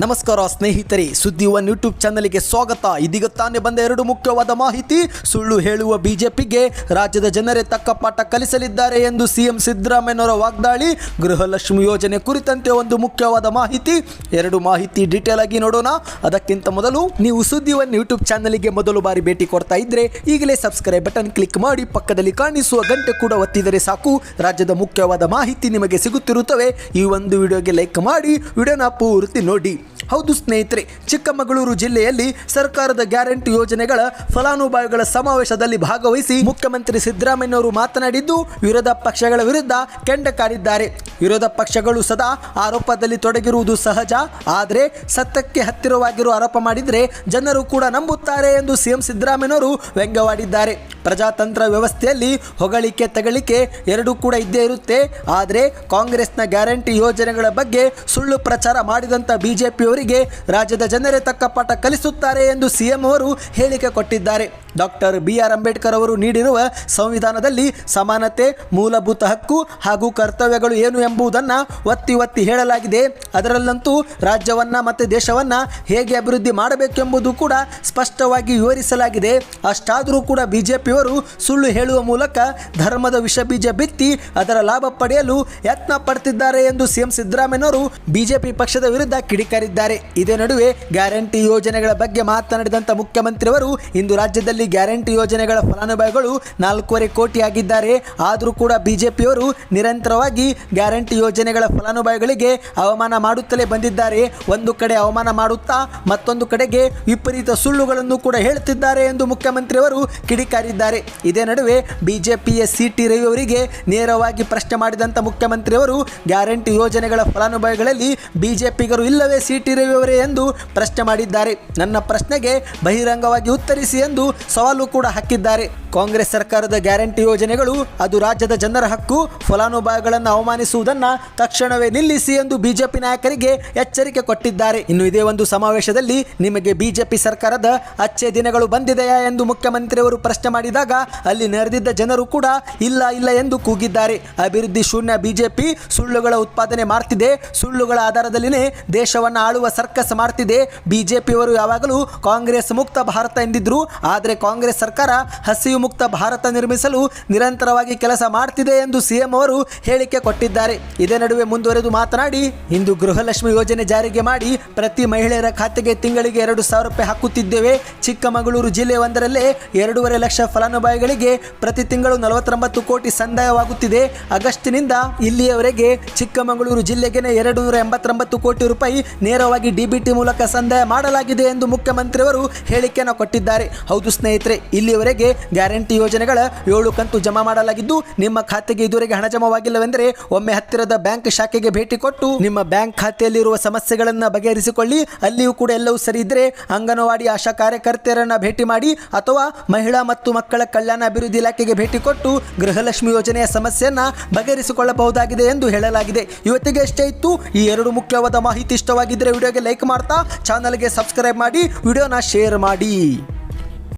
ನಮಸ್ಕಾರ ಸ್ನೇಹಿತರೆ, ಸುದ್ದಿ ಒನ್ ಯೂಟ್ಯೂಬ್ ಚಾನಲ್ಗೆ ಸ್ವಾಗತ. ಇದೀಗ ತಾನೇ ಬಂದ ಎರಡು ಮುಖ್ಯವಾದ ಮಾಹಿತಿ. ಸುಳ್ಳು ಹೇಳುವ ಬಿಜೆಪಿಗೆ ರಾಜ್ಯದ ಜನರೇ ತಕ್ಕ ಪಾಠ ಕಲಿಸಲಿದ್ದಾರೆ ಎಂದು ಸಿಎಂ ಸಿದ್ದರಾಮಯ್ಯನವರ ವಾಗ್ದಾಳಿ. ಗೃಹಲಕ್ಷ್ಮಿ ಯೋಜನೆ ಕುರಿತಂತೆ ಒಂದು ಮುಖ್ಯವಾದ ಮಾಹಿತಿ. ಎರಡು ಮಾಹಿತಿ ಡೀಟೇಲ್ ಆಗಿ ನೋಡೋಣ. ಅದಕ್ಕಿಂತ ಮೊದಲು ನೀವು ಸುದ್ದಿ ಒನ್ ಯೂಟ್ಯೂಬ್ ಚಾನಲ್ಗೆ ಮೊದಲು ಬಾರಿ ಭೇಟಿ ಕೊಡ್ತಾ ಇದ್ರೆ ಈಗಲೇ ಸಬ್ಸ್ಕ್ರೈಬ್ ಬಟನ್ ಕ್ಲಿಕ್ ಮಾಡಿ ಪಕ್ಕದಲ್ಲಿ ಕಾಣಿಸುವ ಗಂಟೆ ಕೂಡ ಒತ್ತಿದರೆ ಸಾಕು. ರಾಜ್ಯದ ಮುಖ್ಯವಾದ ಮಾಹಿತಿ ನಿಮಗೆ ಸಿಗುತ್ತಿರುತ್ತವೆ. ಈ ಒಂದು ವಿಡಿಯೋಗೆ ಲೈಕ್ ಮಾಡಿ. ವಿಡಿಯೋನ ಪೂರ್ತಿ ನೋಡಿ. ಹೌದು ಸ್ನೇಹಿತರೆ, ಚಿಕ್ಕಮಗಳೂರು ಜಿಲ್ಲೆಯಲ್ಲಿ ಸರ್ಕಾರದ ಗ್ಯಾರಂಟಿ ಯೋಜನೆಗಳ ಫಲಾನುಭವಿಗಳ ಸಮಾವೇಶದಲ್ಲಿ ಭಾಗವಹಿಸಿ ಮುಖ್ಯಮಂತ್ರಿ ಸಿದ್ದರಾಮಯ್ಯನವರು ಮಾತನಾಡಿದ್ದು, ವಿರೋಧ ಪಕ್ಷಗಳ ವಿರುದ್ಧ ಕೆಂಡ ಕಾಡಿದ್ದಾರೆ ವಿರೋಧ ಪಕ್ಷಗಳು ಸದಾ ಆರೋಪದಲ್ಲಿ ತೊಡಗಿರುವುದು ಸಹಜ, ಆದರೆ ಸತ್ಯಕ್ಕೆ ಹತ್ತಿರವಾಗಿರುವ ಆರೋಪ ಮಾಡಿದರೆ ಜನರು ಕೂಡ ನಂಬುತ್ತಾರೆ ಎಂದು ಸಿಎಂ ಸಿದ್ದರಾಮಯ್ಯನವರು ವ್ಯಂಗ್ಯವಾಡಿದ್ದಾರೆ. ಪ್ರಜಾತಂತ್ರ ವ್ಯವಸ್ಥೆಯಲ್ಲಿ ಹೊಗಳಿಕೆ ತಗಳಿಕೆ ಎರಡೂ ಕೂಡ ಇದ್ದೇ ಇರುತ್ತೆ. ಆದರೆ ಕಾಂಗ್ರೆಸ್ನ ಗ್ಯಾರಂಟಿ ಯೋಜನೆಗಳ ಬಗ್ಗೆ ಸುಳ್ಳು ಪ್ರಚಾರ ಮಾಡಿದಂಥ ಬಿಜೆಪಿಯವರಿಗೆ ರಾಜ್ಯದ ಜನರೇ ತಕ್ಕ ಪಾಠ ಕಲಿಸುತ್ತಾರೆ ಎಂದು ಸಿಎಂ ಅವರು ಹೇಳಿಕೆ ಕೊಟ್ಟಿದ್ದಾರೆ. ಡಾಕ್ಟರ್ ಬಿ ಆರ್ ಅಂಬೇಡ್ಕರ್ ಅವರು ನೀಡಿರುವ ಸಂವಿಧಾನದಲ್ಲಿ ಸಮಾನತೆ, ಮೂಲಭೂತ ಹಕ್ಕು ಹಾಗೂ ಕರ್ತವ್ಯಗಳು ಏನು ಎಂಬುದನ್ನು ಒತ್ತಿ ಒತ್ತಿ ಹೇಳಲಾಗಿದೆ. ಅದರಲ್ಲಂತೂ ರಾಜ್ಯವನ್ನು ಮತ್ತು ದೇಶವನ್ನ ಹೇಗೆ ಅಭಿವೃದ್ಧಿ ಮಾಡಬೇಕೆಂಬುದು ಕೂಡ ಸ್ಪಷ್ಟವಾಗಿ ವಿವರಿಸಲಾಗಿದೆ. ಅಷ್ಟಾದರೂ ಕೂಡ ಬಿಜೆಪಿಯವರು ಸುಳ್ಳು ಹೇಳುವ ಮೂಲಕ ಧರ್ಮದ ವಿಷ ಬೀಜ ಬಿತ್ತಿ ಅದರ ಲಾಭ ಪಡೆಯಲು ಯತ್ನ ಪಡ್ತಿದ್ದಾರೆ ಎಂದು ಸಿಎಂ ಸಿದ್ದರಾಮಯ್ಯನವರು ಬಿಜೆಪಿ ಪಕ್ಷದ ವಿರುದ್ಧ ಕಿಡಿಕಾರಿದ್ದಾರೆ. ಇದೇ ನಡುವೆ ಗ್ಯಾರಂಟಿ ಯೋಜನೆಗಳ ಬಗ್ಗೆ ಮಾತನಾಡಿದಂಥ ಮುಖ್ಯಮಂತ್ರಿಯವರು ಇಂದು ರಾಜ್ಯದಲ್ಲಿ ಗ್ಯಾರಂಟಿ ಯೋಜನೆಗಳ ಫಲಾನುಭವಿಗಳು ನಾಲ್ಕೂವರೆ ಕೋಟಿ ಆಗಿದ್ದಾರೆ ಆದರೂ ಕೂಡ ಬಿಜೆಪಿಯವರು ನಿರಂತರವಾಗಿ ಗ್ಯಾರಂಟಿ ಯೋಜನೆಗಳ ಫಲಾನುಭವಿಗಳಿಗೆ ಅವಮಾನ ಮಾಡುತ್ತಲೇ ಬಂದಿದ್ದಾರೆ. ಒಂದು ಕಡೆ ಅವಮಾನ ಮಾಡುತ್ತಾ ಮತ್ತೊಂದು ಕಡೆಗೆ ವಿಪರೀತ ಸುಳ್ಳುಗಳನ್ನು ಕೂಡ ಹೇಳುತ್ತಿದ್ದಾರೆ ಎಂದು ಮುಖ್ಯಮಂತ್ರಿಯವರು ಕಿಡಿಕಾರಿದ್ದಾರೆ. ಇದೇ ನಡುವೆ ಬಿಜೆಪಿಯ ಸಿ ಟಿ ರವಿ ಅವರಿಗೆ ನೇರವಾಗಿ ಪ್ರಶ್ನೆ ಮಾಡಿದಂಥ ಮುಖ್ಯಮಂತ್ರಿಯವರು ಗ್ಯಾರಂಟಿ ಯೋಜನೆಗಳ ಫಲಾನುಭವಿಗಳಲ್ಲಿ ಬಿಜೆಪಿಗರು ಇಲ್ಲವೇ ಸಿ ಟಿ ರವಿ ಅವರೇ ಎಂದು ಪ್ರಶ್ನೆ ಮಾಡಿದ್ದಾರೆ. ನನ್ನ ಪ್ರಶ್ನೆಗೆ ಬಹಿರಂಗವಾಗಿ ಉತ್ತರಿಸಿ ಎಂದು ಸವಾಲು ಕೂಡ ಹಾಕಿದ್ದಾರೆ. ಕಾಂಗ್ರೆಸ್ ಸರ್ಕಾರದ ಗ್ಯಾರಂಟಿ ಯೋಜನೆಗಳು ಅದು ರಾಜ್ಯದ ಜನರ ಹಕ್ಕು, ಫಲಾನುಭವಿಗಳನ್ನು ಅವಮಾನಿಸುವುದನ್ನು ತಕ್ಷಣವೇ ನಿಲ್ಲಿಸಿ ಎಂದು ಬಿಜೆಪಿ ನಾಯಕರಿಗೆ ಎಚ್ಚರಿಕೆ ಕೊಟ್ಟಿದ್ದಾರೆ. ಇನ್ನು ಇದೇ ಒಂದು ಸಮಾವೇಶದಲ್ಲಿ ನಿಮಗೆ ಬಿಜೆಪಿ ಸರ್ಕಾರದ ಅಚ್ಚೆ ದಿನಗಳು ಬಂದಿದೆಯಾ ಎಂದು ಮುಖ್ಯಮಂತ್ರಿಯವರು ಪ್ರಶ್ನೆ ಮಾಡಿದಾಗ ಅಲ್ಲಿ ನೆರೆದಿದ್ದ ಜನರು ಕೂಡ ಇಲ್ಲ ಇಲ್ಲ ಎಂದು ಕೂಗಿದ್ದಾರೆ. ಅಭಿವೃದ್ಧಿ ಶೂನ್ಯ ಬಿಜೆಪಿ ಸುಳ್ಳುಗಳ ಉತ್ಪಾದನೆ ಮಾಡ್ತಿದೆ. ಸುಳ್ಳುಗಳ ಆಧಾರದಲ್ಲಿನೇ ದೇಶವನ್ನು ಆಳುವ ಸರ್ಕಸ್ ಮಾಡ್ತಿದೆ. ಬಿಜೆಪಿಯವರು ಯಾವಾಗಲೂ ಕಾಂಗ್ರೆಸ್ ಮುಕ್ತ ಭಾರತ ಎಂದಿದ್ರು. ಆದರೆ ಕಾಂಗ್ರೆಸ್ ಸರ್ಕಾರ ಹಸಿವು ಮುಕ್ತ ಭಾರತ ನಿರ್ಮಿಸಲು ನಿರಂತರವಾಗಿ ಕೆಲಸ ಮಾಡ್ತಿದೆ ಎಂದು ಸಿಎಂ ಅವರು ಹೇಳಿಕೆ ಕೊಟ್ಟಿದ್ದಾರೆ. ಇದೇ ನಡುವೆ ಮುಂದುವರೆದು ಮಾತನಾಡಿ, ಇಂದು ಗೃಹಲಕ್ಷ್ಮಿ ಯೋಜನೆ ಜಾರಿಗೆ ಮಾಡಿ ಪ್ರತಿ ಮಹಿಳೆಯರ ಖಾತೆಗೆ ತಿಂಗಳಿಗೆ ಎರಡು ಸಾವಿರ ರೂಪಾಯಿ ಹಾಕುತ್ತಿದ್ದೇವೆ. ಚಿಕ್ಕಮಗಳೂರು ಜಿಲ್ಲೆ ಒಂದರಲ್ಲೇ ಎರಡೂವರೆ ಲಕ್ಷ ಫಲಾನುಭವಿಗಳಿಗೆ ಪ್ರತಿ ತಿಂಗಳು ನಲವತ್ತೊಂಬತ್ತು ಕೋಟಿ ಸಂದಾಯವಾಗುತ್ತಿದೆ. ಆಗಸ್ಟ್ನಿಂದ ಇಲ್ಲಿಯವರೆಗೆ ಚಿಕ್ಕಮಗಳೂರು ಜಿಲ್ಲೆಗೆ ಎರಡು ನೂರ ಎಂಬತ್ತೊಂಬತ್ತು ಕೋಟಿ ರೂಪಾಯಿ ನೇರವಾಗಿ ಡಿಬಿಟಿ ಮೂಲಕ ಸಂದಾಯ ಮಾಡಲಾಗಿದೆ ಎಂದು ಮುಖ್ಯಮಂತ್ರಿಯವರು ಹೇಳಿಕೆಯನ್ನು ಕೊಟ್ಟಿದ್ದಾರೆ. ಹೌದು ಸ್ನೇಹಿತರೆ, ಇಲ್ಲಿಯವರೆಗೆ ಗ್ಯಾರಂಟಿ ಯೋಜನೆಗಳ ಏಳು ಕಂತು ಜಮಾ ಮಾಡಲಾಗಿದ್ದು, ನಿಮ್ಮ ಖಾತೆಗೆ ಇದುವರೆಗೆ ಹಣ ಜಮಾವಾಗಿಲ್ಲವೆಂದರೆ ಒಮ್ಮೆ ಹತ್ತಿರದ ಬ್ಯಾಂಕ್ ಶಾಖೆಗೆ ಭೇಟಿ ಕೊಟ್ಟು ನಿಮ್ಮ ಬ್ಯಾಂಕ್ ಖಾತೆಯಲ್ಲಿರುವ ಸಮಸ್ಯೆಗಳನ್ನು ಬಗೆಹರಿಸಿಕೊಳ್ಳಿ. ಅಲ್ಲಿಯೂ ಕೂಡ ಎಲ್ಲವೂ ಸರಿ ಇದ್ದರೆ ಅಂಗನವಾಡಿ ಆಶಾ ಕಾರ್ಯಕರ್ತೆಯರನ್ನು ಭೇಟಿ ಮಾಡಿ ಅಥವಾ ಮಹಿಳಾ ಮತ್ತು ಮಕ್ಕಳ ಕಲ್ಯಾಣ ಅಭಿವೃದ್ಧಿ ಇಲಾಖೆಗೆ ಭೇಟಿ ಕೊಟ್ಟು ಗೃಹಲಕ್ಷ್ಮಿ ಯೋಜನೆಯ ಸಮಸ್ಯೆಯನ್ನು ಬಗೆಹರಿಸಿಕೊಳ್ಳಬಹುದಾಗಿದೆ ಎಂದು ಹೇಳಲಾಗಿದೆ. ಇವತ್ತಿಗೆ ಎಷ್ಟೇ ಇತ್ತು. ಈ ಎರಡು ಮುಖ್ಯವಾದ ಮಾಹಿತಿ ಇಷ್ಟವಾಗಿದ್ದರೆ ವಿಡಿಯೋಗೆ ಲೈಕ್ ಮಾಡ್ತಾ, ಚಾನಲ್ಗೆ ಸಬ್ಸ್ಕ್ರೈಬ್ ಮಾಡಿ, ವಿಡಿಯೋನ ಶೇರ್ ಮಾಡಿ.